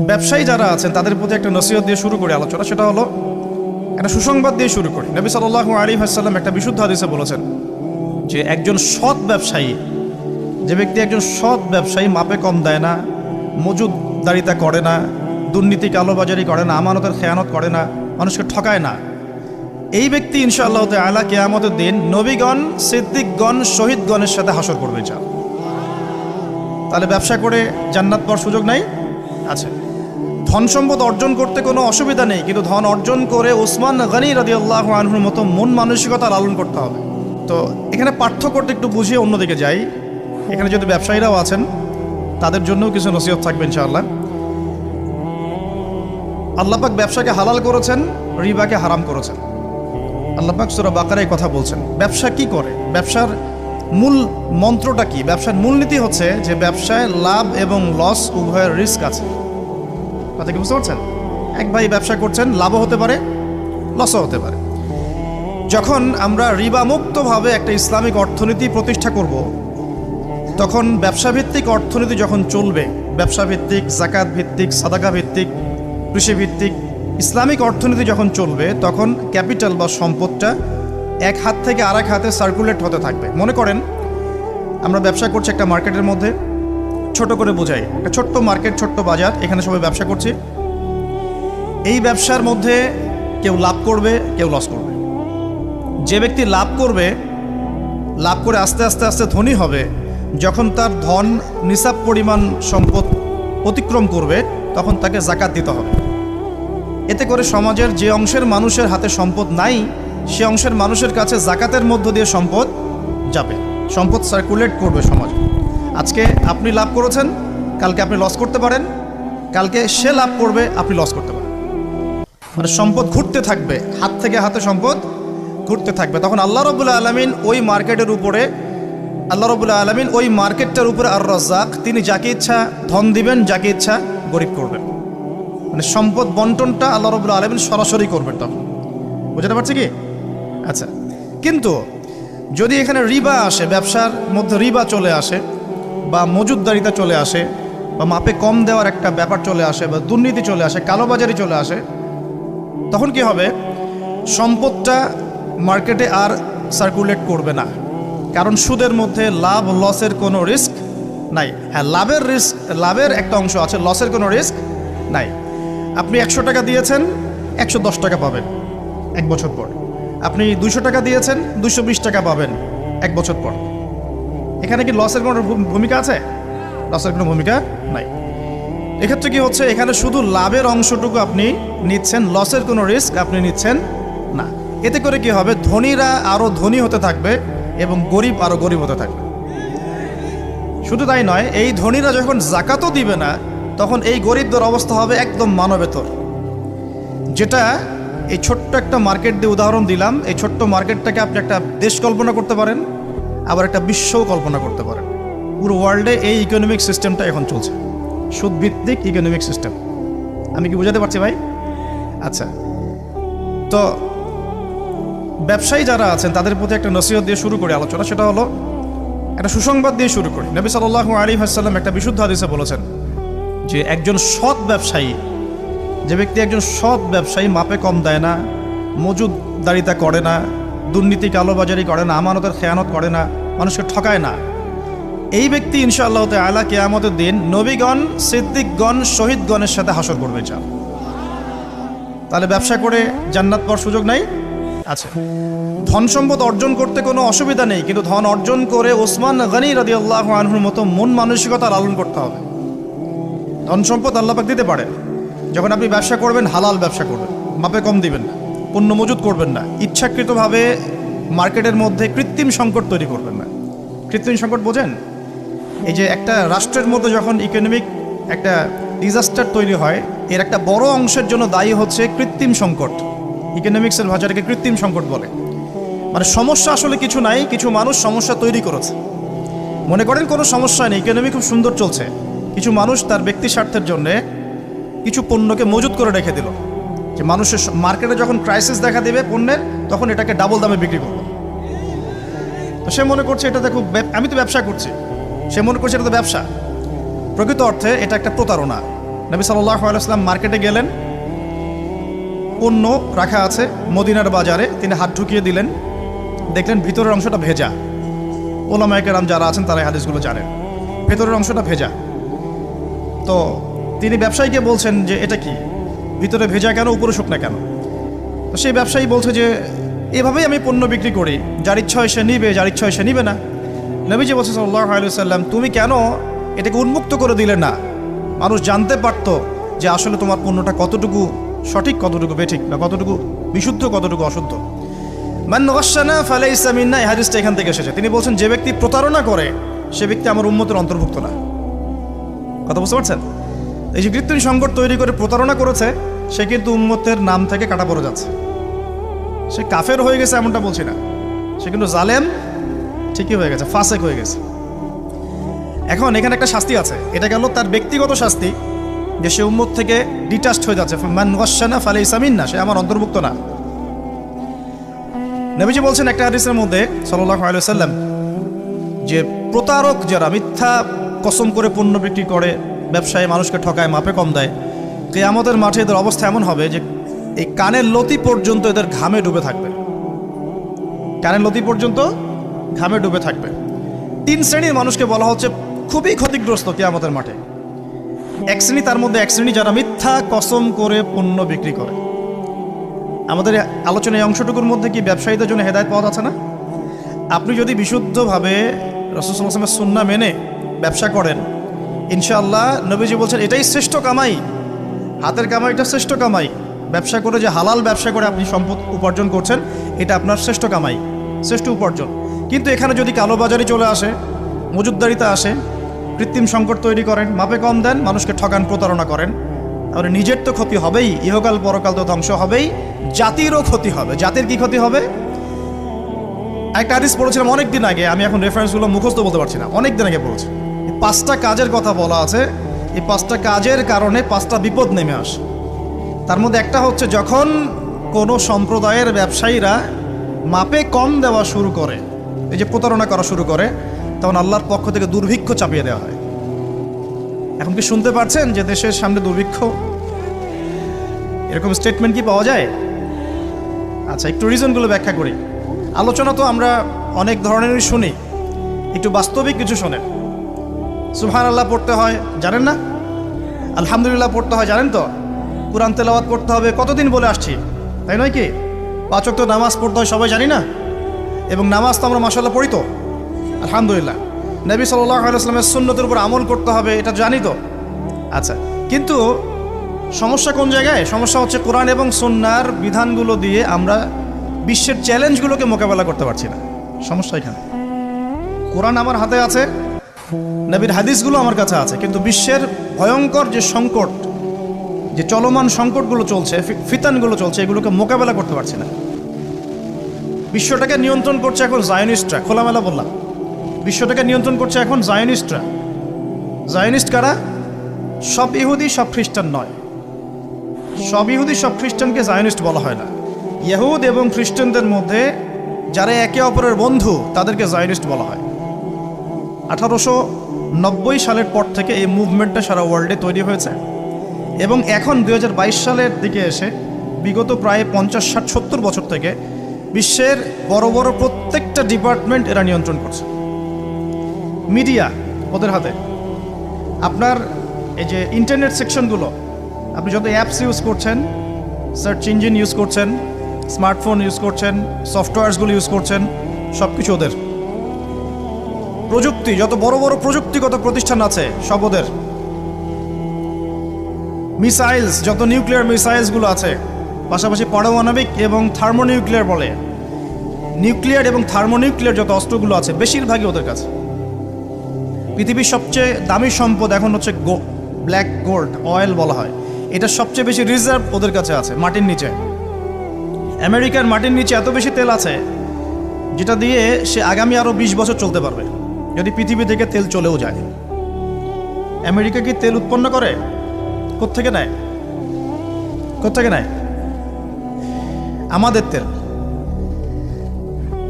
ব্যবসায়ী যারা আছেন, তাদের প্রতি একটা নসিহত দিয়ে শুরু করি আলোচনা। সেটা হলো, একটা সুসংবাদ দিয়ে শুরু করি। নবী সাল্লাহ আলী হাসাল্লাম একটা বিশুদ্ধ হাদিসে বলেছেন যে, একজন সৎ ব্যবসায়ী, যে ব্যক্তি একজন সৎ ব্যবসায়ী মাপে কম দেয় না মজুদদারিতা করে না, দুর্নীতি কালোবাজারি করে না, আমানতের খেয়ানত করে না, মানুষকে ঠকায় না। এই ব্যক্তি ইনশাআল্লাহ আলা কেয়ামতের দিন নবীগণ, সিদ্দিকগণ, শহীদগণের সাথে হাসর করবে যা তাহলে ব্যবসা করে জান্নাত পাওয়ার সুযোগ নাই? আছে। ধন সম্পদ অর্জন করতে কোনো অসুবিধা নেই, কিন্তু ধন অর্জন করে ওসমান গনি রাদি আল্লাহ আনহুর মতো মন মানসিকতা লালন করতে হবে। তো এখানে পার্থক্যটা একটু বুঝিয়ে অন্যদিকে যাই। এখানে যদি ব্যবসায়ীরাও আছেন, তাদের জন্যও কিছু নসিহত থাকবে ইনশাআল্লাহ। আল্লাপাক ব্যবসাকে হালাল করেছেন, রিবাকে হারাম করেছেন। আল্লাপাক সুরা বাকারায় কথা বলছেন, ব্যবসা কি করে? ব্যবসার মূল মন্ত্রটা কি? ব্যবসার মূলনীতি হচ্ছে যে ব্যবসায় লাভ এবং লস উভয়ের রিস্ক আছে। কথা কি বুঝতে পারছেন? এক ভাই ব্যবসা করছেন, লাভও হতে পারে, লসও হতে পারে। যখন আমরা রিবামুক্তভাবে একটা ইসলামিক অর্থনীতি প্রতিষ্ঠা করব, তখন ব্যবসা ভিত্তিক অর্থনীতি যখন চলবে ব্যবসা ভিত্তিক জাকাত ভিত্তিক সাদাকা ভিত্তিক কৃষি ভিত্তিক ইসলামিক অর্থনীতি যখন চলবে, তখন ক্যাপিটাল বা সম্পদটা এক হাত থেকে আরেক হাতে সার্কুলেট হতে থাকবে। মনে করেন, আমরা ব্যবসা করছি একটা মার্কেটের মধ্যে, ছোট করে বোঝাই। একটা ছোট্ট মার্কেট, ছোট্ট বাজার, এখানে সবাই ব্যবসা করছি। এই ব্যবসার মধ্যে কেউ লাভ করবে, কেউ লস করবে। যে ব্যক্তি লাভ করবে, লাভ করে আস্তে আস্তে আস্তে ধনী হবে, যখন তার ধন নিসাব পরিমাণ সম্পদ অতিক্রম করবে, তখন তাকে জাকাত দিতে হবে। এতে করে সমাজের যে অংশের মানুষের হাতে সম্পদ নাই সে অংশের মানুষের কাছে জাকাতের মধ্য দিয়ে সম্পদ যাবে। সম্পদ সার্কুলেট করবে সমাজে। আজকে আপনি লাভ করেছেন, কালকে আপনি লস করতে পারেন, কালকে সে লাভ করবে, আপনি লস করতে পারেন। মানে সম্পদ ঘুরতে থাকবে, হাত থেকে হাতে সম্পদ ঘুরতে থাকবে। তখন আল্লাহ রবুল্লা আলমিন ওই মার্কেটের উপরে, আল্লাহ রবুল্লা আলমিন ওই মার্কেটটার উপরে আর রাজ্জাক তিনি যাকে ইচ্ছা ধন দিবেন, যাকে ইচ্ছা গরিব করবেন। মানে সম্পদ বন্টনটা আল্লাহ রবুল্লা আলমিন সরাসরি করবেন তখন। বুঝতে পারছি কি? আচ্ছা। কিন্তু যদি এখানে রিবা আসে, ব্যবসার মধ্যে রিবা চলে আসে বা মজুদদারিতা চলে আসে বা মাপে কম দেওয়ার একটা ব্যাপার চলে আসে বা দুর্নীতি চলে আসে, কালোবাজারি চলে আসে, তখন কি হবে? সম্পদটা মার্কেটে আর সার্কুলেট করবে না। কারণ সুদের মধ্যে লাভ লসের কোনো রিস্ক নাই। হ্যাঁ লাভের রিস্ক লাভের একটা অংশ আছে লসের কোনো রিস্ক নাই। আপনি একশো টাকা দিয়েছেন, একশো দশ টাকা পাবেন এক বছর পর। আপনি দুশো টাকা দিয়েছেন দুশো বিশ টাকা পাবেন এক বছর পর। এখানে কি লসের কোনো ভূমিকা আছে? লসের কোনো ভূমিকা নাই। এক্ষেত্রে কি হচ্ছে, এখানে শুধু লাভের অংশটুকু আপনি নিচ্ছেন লসের কোনো রিস্ক আপনি নিচ্ছেন না। এতে করে কি হবে, ধনীরা আরও ধনী হতে থাকবে এবং গরিব আরও গরিব হতে থাকবে। শুধু তাই নয়, এই ধনীরা যখন জাকাতও দিবে না, তখন এই গরিবদের অবস্থা হবে একদম মানবেতর। যেটা এই ছোট্ট একটা মার্কেট দিয়ে উদাহরণ দিলাম। এই ছোট্ট মার্কেটটাকে আপনি একটা দেশ কল্পনা করতে পারেন, আবার একটা বিশ্বও কল্পনা করতে পারেন। পুরো ওয়ার্ল্ডে এই ইকোনমিক সিস্টেমটা এখন চলছে। সুদভিত্তিক ইকোনমিক সিস্টেম আমি কি বোঝাতে পারছি ভাই? আচ্ছা। তো ব্যবসায়ী যারা আছেন, তাদের প্রতি একটা নসিহত দিয়ে শুরু করি আলোচনা। সেটা হলো, একটা সুসংবাদ দিয়ে শুরু করি। নবী সাল্লাহ আলী হাসাল্লাম একটা বিশুদ্ধ হাদিসে বলেছেন যে, একজন সৎ ব্যবসায়ী যে ব্যক্তি একজন সৎ ব্যবসায়ী, মাপে কম দেয় না মজুদদারিতা করে না দুর্নীতি কালোবাজারি করে না, আমানতের খেয়ানত করে না, মানুষকে ঠকায় না। এই ব্যক্তি ইনশাআল্লাহ আলা কেয়ামতের দিন নবীগণ, সিদ্দিকগণ, শহীদগণের সাথে হাসর করবে চান তাহলে ব্যবসা করে জান্নাত পাওয়ার সুযোগ নাই? আছে ধন সম্পদ অর্জন করতে কোনো অসুবিধা নেই, কিন্তু ধন অর্জন করে ওসমান গনি রাদি আল্লাহ আনহুর মতো মন মানসিকতা লালন করতে হবে। ধন সম্পদ আল্লাপাক দিতে পারে যখন আপনি ব্যবসা করবেন, হালাল ব্যবসা করবেন, মাপে কম দিবেন না, পণ্য মজুত করবেন না, ইচ্ছাকৃতভাবে মার্কেটের মধ্যে কৃত্রিম সংকট তৈরি করবেন না। কৃত্রিম সংকট বোঝেন? এই যে একটা রাষ্ট্রের মধ্যে যখন ইকোনমিক একটা ডিজাস্টার তৈরি হয়, এর একটা বড় অংশের জন্য দায়ী হচ্ছে কৃত্রিম সংকট। ইকোনমিক্সের ভাষাটাকে কৃত্রিম সংকট বলে। মানে সমস্যা আসলে কিছু নাই, কিছু মানুষ সমস্যা তৈরি করেছে। মনে করেন কোনো সমস্যা নেই ইকোনমি খুব সুন্দর চলছে। কিছু মানুষ তার ব্যক্তি স্বার্থের জন্যে কিছু পণ্যকে মজুত করে রেখে দিল। যে মানুষের মার্কেটে যখন ক্রাইসিস দেখা দেবে পণ্যের, তখন এটাকে ডাবল দামে বিক্রি করব। তো সে মনে করছে এটাতে খুব আমি তো ব্যবসা করছি। সে মনে করছে এটা তো ব্যবসা। প্রকৃত অর্থে এটা একটা প্রতারণা। নবী সাল্লাহ আলাইসলাম মার্কেটে গেলেন। পণ্য রাখা আছে মদিনার বাজারে। তিনি হাত ঢুকিয়ে দিলেন। দেখলেন ভিতরের অংশটা ভেজা। ওলামায়কেরাম যারা আছেন তারা হাদিসগুলো জানেন। ভেতরের অংশটা ভেজা। তো তিনি ব্যবসায়ীকে বলছেন যে এটা কি? ভিতরে ভেজা কেন, উপরে শুকনা কেন? তো সেই ব্যবসায়ী বলছে যে, এভাবেই আমি পণ্য বিক্রি করি। যার ইচ্ছা হয় সে নিবে, যার ইচ্ছা হয় সে নিবে না। নবীজি বলছে সাল্লাহ আলুসাল্লাম তুমি কেন এটাকে উন্মুক্ত করে দিলে না? মানুষ জানতে পারতো যে আসলে তোমার পণ্যটা কতটুকু সঠিক, কতটুকু বেঠিক বা কতটুকু বিশুদ্ধ, কতটুকু অশুদ্ধ? মান নগাসানা ফালে ইসলামিন্না এই হাদিসটা এখান থেকে এসেছে। তিনি বলছেন, যে ব্যক্তি প্রতারণা করে, সে ব্যক্তি আমার উন্মতের অন্তর্ভুক্ত না। কথা বুঝতে পারছেন? এই যে কৃত্রিম সংকট তৈরি করে প্রতারণা করেছে, সে কিন্তু উম্মতের নাম থেকে কাটা পড়ে যাচ্ছে। সে কাফের হয়ে গেছে এমনটা বলছি না। সে কিন্তু জালেম, ঠিকই হয়ে গেছে, ফাসেক হয়ে গেছে। এখন এখানে একটা শাস্তি আছে। এটা গেল তার ব্যক্তিগত শাস্তি যে সে উম্মত থেকে ডিটাচড হয়ে যাচ্ছে। মান ফালে ইসামিন না সে আমার অন্তর্ভুক্ত না। নবীজি বলছেন একটা হাদিসের মধ্যে আলাইসাল্লাম যে প্রতারক যারা মিথ্যা কসম করে পণ্য বিক্রি করে ব্যবসায়ী মানুষকে ঠকায়, মাপে কম দেয়। কেয়ামতের মাঠে এদের অবস্থা এমন হবে যে এই কানের লতি পর্যন্ত এদের ঘামে ডুবে থাকবে। কানের লতি পর্যন্ত ঘামে ডুবে থাকবে। তিন শ্রেণির মানুষকে বলা হচ্ছে খুবই ক্ষতিগ্রস্ত কেয়ামতের মাঠে। এক শ্রেণি তার মধ্যে এক শ্রেণি যারা মিথ্যা, কসম করে পণ্য বিক্রি করে। আমাদের আলোচনা এই অংশটুকুর মধ্যে কি ব্যবসায়ীদের জন্য হেদায়ত পাওয়া যাচ্ছে না? আপনি যদি বিশুদ্ধভাবে রসুলামের সুন্না মেনে ব্যবসা করেন ইনশাআল্লাহ নবীজি বলছেন, এটাই শ্রেষ্ঠ কামাই। হাতের কামাইটা শ্রেষ্ঠ কামাই। ব্যবসা করে যে হালাল ব্যবসা করে আপনি সম্পদ উপার্জন করছেন, এটা আপনার শ্রেষ্ঠ কামাই, শ্রেষ্ঠ উপার্জন। কিন্তু এখানে যদি কালোবাজারি চলে আসে মজুদদারিতা আসে, কৃত্রিম সংকট তৈরি করেন, মাপে কম দেন, মানুষকে ঠকান প্রতারণা করেন, তাহলে নিজের তো ক্ষতি হবেই, ইহকাল, পরকাল তো ধ্বংস হবেই, জাতিরও ক্ষতি হবে। জাতির কি ক্ষতি হবে? একটা হাদিস পড়েছিলাম অনেক দিন আগে, আমি এখন রেফারেন্সগুলো মুখস্থ বলতে পারছি না অনেক দিন আগে পড়েছি। পাঁচটা কাজের কথা বলা আছে। এই পাঁচটা কাজের কারণে পাঁচটা বিপদ নেমে আসে। তার মধ্যে একটা হচ্ছে যখন কোনো সম্প্রদায়ের ব্যবসায়ীরা মাপে কম দেওয়া শুরু করে, এই যে প্রতারণা করা শুরু করে, তখন আল্লাহর পক্ষ থেকে দুর্ভিক্ষ চাপিয়ে দেওয়া হয়। এখন কি শুনতে পারছেন যে দেশের সামনে দুর্ভিক্ষ? এরকম স্টেটমেন্ট কি পাওয়া যায়? আচ্ছা একটু রিজনগুলো ব্যাখ্যা করি। আলোচনা তো আমরা অনেক ধরনেরই শুনি। একটু বাস্তবিক কিছু শোনেন। সুহান আল্লাহ পড়তে হয়, জানেন না? আলহামদুলিল্লাহ পড়তে হয়, জানেন তো? কোরআন তেলাওয়াত পড়তে হবে, কতদিন বলে আসছি? তাই নয় কি? পাঁচক তো নামাজ পড়তে হয়, সবাই জানি না? এবং নামাজ তো আমরা মাসাল্লাহ পড়ি তো। আলহামদুলিল্লাহ। নবী সাল্লাহ আলাইসলামের সুন্নতের উপর আমল করতে হবে, এটা জানি তো। আচ্ছা কিন্তু সমস্যা কোন জায়গায়? সমস্যা হচ্ছে কোরআন এবং সন্ন্যার বিধানগুলো দিয়ে আমরা বিশ্বের চ্যালেঞ্জগুলোকে মোকাবেলা করতে পারছি না। সমস্যা এখানে। কোরআন আমার হাতে আছে নবীর হাদিসগুলো আমার কাছে আছে, কিন্তু বিশ্বের ভয়ঙ্কর যে সংকট, যে চলমান সংকটগুলো চলছে ফিতানগুলো চলছে, এগুলোকে মোকাবেলা করতে পারছি না। বিশ্বটাকে নিয়ন্ত্রণ করছে এখন জায়নিস্টরা, খোলামেলা বললাম। বিশ্বটাকে নিয়ন্ত্রণ করছে এখন জায়নিস্টরা। জায়নিস্ট কারা? সব ইহুদি, সব খ্রিস্টান নয়। সব ইহুদি, সব খ্রিস্টানকে জায়নিস্ট বলা হয় না। ইহুদ এবং খ্রিস্টানদের মধ্যে যারা একে অপরের বন্ধু, তাদেরকে জায়নিস্ট বলা হয়। আঠারোশো নব্বই সালের পর থেকে এই মুভমেন্টটা সারা ওয়ার্ল্ডে তৈরি হয়েছে। এবং এখন দু হাজার বাইশ সালের দিকে এসে বিগত প্রায় পঞ্চাশ, ষাট, সত্তর বছর থেকে বিশ্বের বড় বড় প্রত্যেকটা ডিপার্টমেন্ট এরা নিয়ন্ত্রণ করছে। মিডিয়া ওদের হাতে। আপনার এই যে ইন্টারনেট সেকশনগুলো আপনি যত অ্যাপস ইউজ করছেন সার্চ ইঞ্জিন ইউজ করছেন স্মার্টফোন ইউজ করছেন সফটওয়্যারসগুলো ইউজ করছেন সব কিছু ওদের। প্রযুক্তি, যত বড় বড় প্রযুক্তিগত প্রতিষ্ঠান আছে, সব ওদের। মিসাইলস, যত নিউক্লিয়ার মিসাইলসগুলো আছে, পাশাপাশি পারমাণবিক এবং থার্মোনিউক্লিয়ার বলে। নিউক্লিয়ার এবং থার্মোনিউক্লিয়ার যত অস্ত্রগুলো আছে, বেশিরভাগই ওদের কাছে। পৃথিবীর সবচেয়ে দামি সম্পদ এখন হচ্ছে গো, ব্ল্যাক গোল্ড, অয়েল বলা হয়। এটা সবচেয়ে বেশি রিজার্ভ ওদের কাছে আছে, মাটির নিচে। আমেরিকার মাটির নিচে এত বেশি তেল আছে, যেটা দিয়ে সে আগামী আরও বিশ বছর চলতে পারবে। যদি পৃথিবী থেকে তেল চলেও যায়, আমেরিকা কি তেল উৎপন্ন করে? কোত্থেকে নেয়? কোত্থেকে নেয়? আমাদের তেল।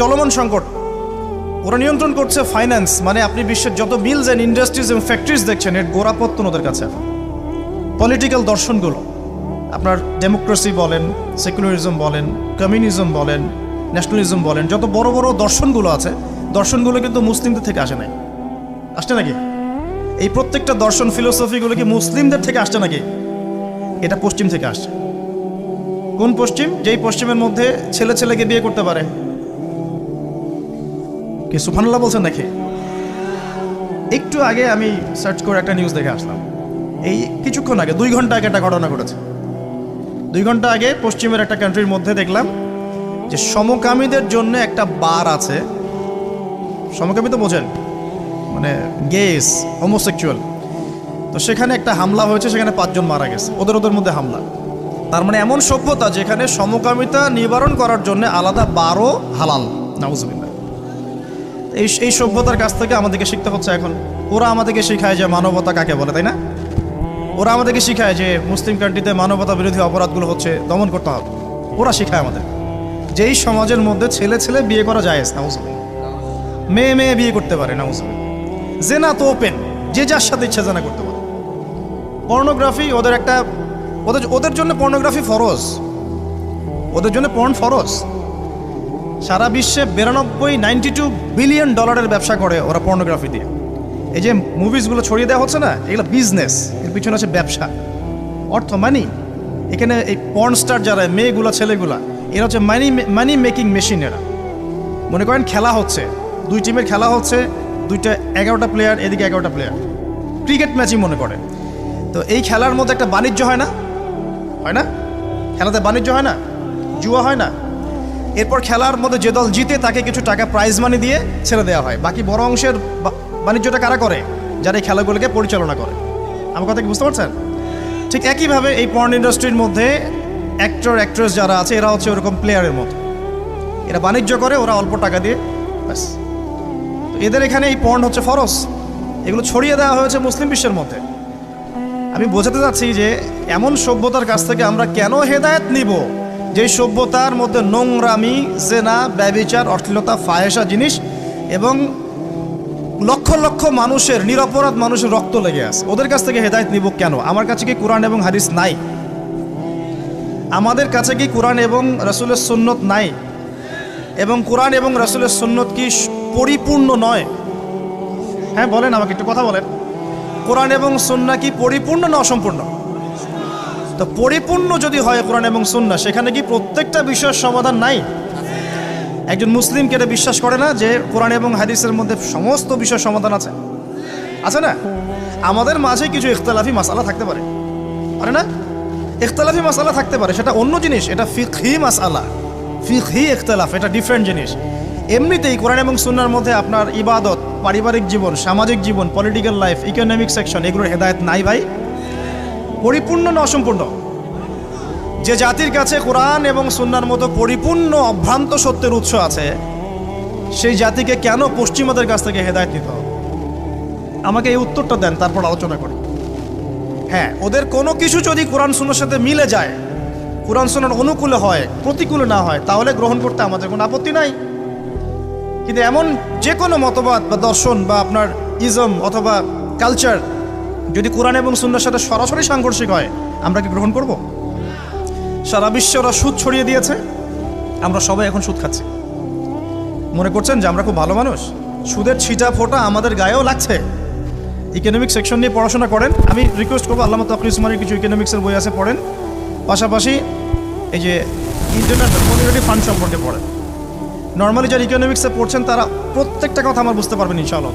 চলমান সংকট। ওরা নিয়ন্ত্রণ করছে ফাইন্যান্স মানে আপনি বিশ্বের যত মিলস অ্যান্ড ইন্ডাস্ট্রিজ এবং ফ্যাক্টরিজ দেখছেন, এর গোড়াপত্তন ওদের কাছে পলিটিক্যাল দর্শনগুলো। আপনার ডেমোক্রেসি বলেন সেকুলারিজম বলেন কমিউনিজম বলেন ন্যাশনালিজম বলেন, যত বড় বড় দর্শনগুলো আছে দর্শনগুলো কিন্তু মুসলিমদের থেকে আসে নাই। আসছে নাকি? এই প্রত্যেকটা দর্শন ফিলোসফিগুলো কি মুসলিমদের থেকে আসছে নাকি? এটা পশ্চিম থেকে আসছে। কোন পশ্চিম? যেই পশ্চিমের মধ্যে ছেলে ছেলেকে বিয়ে করতে পারে। কি সুফানুল্লাহ বলছেন নাকি? একটু আগে আমি সার্চ করে একটা নিউজ দেখে আসলাম। এই কিছুক্ষণ আগে, দুই ঘণ্টা আগে একটা ঘটনা ঘটেছে। দুই ঘণ্টা আগে পশ্চিমের একটা কান্ট্রির মধ্যে দেখলাম যে সমকামীদের জন্য একটা বার আছে। সমকামী তো বোঝেন। মানে গেস হোমোসেক্সুয়াল তো সেখানে একটা হামলা হয়েছে, সেখানে পাঁচজন মারা গেছে। ওদের ওদের মধ্যে হামলা। তার মানে এমন সভ্যতা যেখানে সমকামিতা নিবারণ করার জন্য আলাদা বারো হালাল। নাউজুবিল্লাহ। এই এই সভ্যতার কাছ থেকে আমাদেরকে শিখতে হচ্ছে এখন। ওরা আমাদেরকে শেখায় যে মানবতা কাকে বলে, তাই না? ওরা আমাদেরকে শেখায় যে মুসলিম কান্ট্রিতে মানবতা বিরোধী অপরাধগুলো হচ্ছে দমন করতে হবে। ওরা শেখায় আমাদের। যেই সমাজের মধ্যে ছেলে ছেলে বিয়ে করা যায় নাউজুবিল্লাহ। মেয়ে মেয়ে বিয়ে করতে পারে নাউজুবিল্লাহ জেনা তো ওপেন যে যার সাথে ইচ্ছা জানা করতে পারে। পর্নোগ্রাফি ওদের একটা, ওদের ওদের জন্য পর্নোগ্রাফি ফরজ। ওদের জন্য পর্ন ফরজ। সারা বিশ্বে বিরানব্বই নাইনটি টু বিলিয়ন ডলারের ব্যবসা করে ওরা পর্নোগ্রাফি দিয়ে। এই যে মুভিসগুলো ছড়িয়ে দেওয়া হচ্ছে না, এগুলো বিজনেস এর পিছনে আছে ব্যবসা। অর্থ মানি এখানে এই পর্ন স্টার যারা, মেয়েগুলা, ছেলেগুলা, এরা হচ্ছে মানি মানি মেকিং মেশিন এরা। মনে করেন খেলা হচ্ছে। দুই টিমের খেলা হচ্ছে। দুইটা এগারোটা প্লেয়ার এদিকে এগারোটা প্লেয়ার ক্রিকেট ম্যাচই মনে করে তো এই খেলার মধ্যে একটা বাণিজ্য হয় না? হয় না? খেলাতে বাণিজ্য হয় না? জুয়া হয় না? এরপর খেলার মধ্যে যে দল জিতে তাকে কিছু টাকা প্রাইজ মানি দিয়ে ছেড়ে দেওয়া হয়। বাকি বড় অংশের বাণিজ্যটা কারা করে? যারা এই খেলাগুলোকে পরিচালনা করে। আমার কথা কি বুঝতে পারছেন? ঠিক একইভাবে এই পর্ন ইন্ডাস্ট্রির মধ্যে অ্যাক্টর অ্যাক্ট্রেস যারা আছে, এরা হচ্ছে ওরকম প্লেয়ারের মতো। এরা বাণিজ্য করে, ওরা অল্প টাকা দিয়ে ব্যাস। এদের এখানে এই পর্ন হচ্ছে ফরজ। এগুলো ছড়িয়ে দেওয়া হয়েছে মুসলিম বিশ্বের মধ্যে। আমি বোঝাতে চাচ্ছি যে এমন সভ্যতার কাছ থেকে আমরা কেন হেদায়েত নিব? যে সভ্যতার মধ্যে নোংরামি, জেনা, ব্যবিচার, অশ্লীলতা ফাহেসা জিনিস এবং লক্ষ লক্ষ মানুষের, নিরপরাধ মানুষের রক্ত লেগে আছে। ওদের কাছ থেকে হেদায়েত নিব কেন? আমার কাছে কি কোরআন এবং হারিস নাই? আমাদের কাছে কি কোরআন এবং রসুলের সুন্নত নাই? এবং কোরআন এবং রসুলের সুন্নত কি পরিপূর্ণ নয়। হ্যাঁ বলেন আমাকে, একটু কথা বলেন। কোরআন এবং সুন্না কি পরিপূর্ণ না অসম্পূর্ণ? তো পরিপূর্ণ যদি হয় কোরআন এবং সুন্না, সেখানে কি প্রত্যেকটা বিষয়ের সমাধান নাই? একজন মুসলিমকে এটা বিশ্বাস করে না যে কোরআন এবং হাদিসের মধ্যে সমস্ত বিষয়ের সমাধান আছে। আছে না? আমাদের মাঝে কিছু ইখতলাফি মাসালা থাকতে পারে। পারে না? ইখতলাফি মাসালা থাকতে পারে, সেটা অন্য জিনিস, এটা ফিকহি মাসালা। ফিকহি ইখতলাফ, এটা ডিফারেন্ট জিনিস। এমনিতেই কোরআন এবং সুন্নার মধ্যে আপনার ইবাদত, পারিবারিক জীবন, সামাজিক জীবন পলিটিক্যাল লাইফ ইকোনমিক সেকশন এগুলোর হেদায়ত নাই ভাই। পরিপূর্ণ না অসম্পূর্ণ? যে জাতির কাছে কোরআন এবং সুন্নার মতো পরিপূর্ণ, অভ্রান্ত সত্যের উৎস আছে, সেই জাতিকে কেন পশ্চিমাদের কাছ থেকে হেদায়ত নিতে হবে? আমাকে এই উত্তরটা দেন, তারপর আলোচনা করি। হ্যাঁ ওদের কোনো কিছু যদি কোরআন সুন্নার সাথে মিলে যায়, কোরআন সুন্নার অনুকূলে হয়, প্রতিকূলে না হয়, তাহলে গ্রহণ করতে আমাদের কোনো আপত্তি নাই। কিন্তু এমন যে কোনো মতবাদ বা দর্শন বা আপনার ইজম অথবা কালচার যদি কোরআন এবং সুন্নার সাথে সরাসরি সাংঘর্ষিক হয়, আমরা কি গ্রহণ করব? সারা বিশ্বে ওরা সুদ ছড়িয়ে দিয়েছে, আমরা সবাই এখন সুদ খাচ্ছি। মনে করছেন যে আমরা খুব ভালো মানুষ? সুদের ছিটা ফোটা আমাদের গায়েও লাগছে। ইকোনমিক সেকশন নিয়ে পড়াশোনা করেন। আমি রিকোয়েস্ট করব আল্লাহ তকরি উসমানের কিছু ইকোনমিক্সের বই আছে পড়েন। পাশাপাশি এই যে ইন্টারন্যাশনাল কমিউনিটি ফান্ড সম্পর্কে পড়েন। নর্মালি যারা ইকোনমিক্সে পড়ছেন, তারা প্রত্যেকটা কথা আমার বুঝতে পারবেন ইনশাআল্লাহ।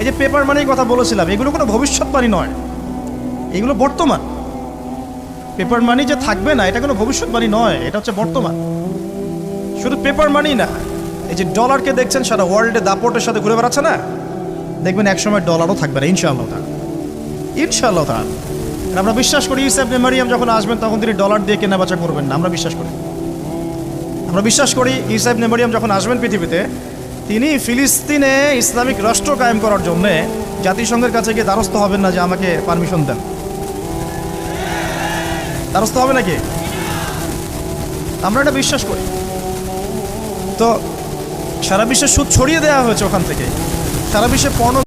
এই যে পেপার মানির কথা বলেছিলাম, এগুলো কোনো ভবিষ্যৎবাণী নয়। এগুলো বর্তমান। পেপার মানি যে থাকবে না, এটা কোনো ভবিষ্যৎবাণী নয়, এটা হচ্ছে বর্তমান। শুধু পেপার মানি না, এই যে ডলারকে দেখছেন, সারা ওয়ার্ল্ডে দাপটের সাথে ঘুরে বেড়াচ্ছে না? দেখবেন একসময় ডলারও থাকবে না, ইনশাআল্লাহ তাআলা। ইনশাআল্লাহ আর আমরা বিশ্বাস করি ইসাব মারিয়াম যখন আসবেন, তখন তিনি ডলার দিয়ে কেনা বেচা করবেন না, আমরা বিশ্বাস করি। আমরা বিশ্বাস করি ইসাইব নেমারিয়াম যখন আসবেন পৃথিবীতে, তিনি ফিলিস্তিনে ইসলামিক রাষ্ট্র কায়েম করার জন্যে জাতিসংঘের কাছে গিয়ে দ্বারস্থ হবেন না যে আমাকে পারমিশন দেন। দ্বারস্থ হবে নাকি? আমরা এটা বিশ্বাস করি। তো সারা বিশ্বে সুদ ছড়িয়ে দেওয়া হয়েছে ওখান থেকে। সারা বিশ্বে পর্ণ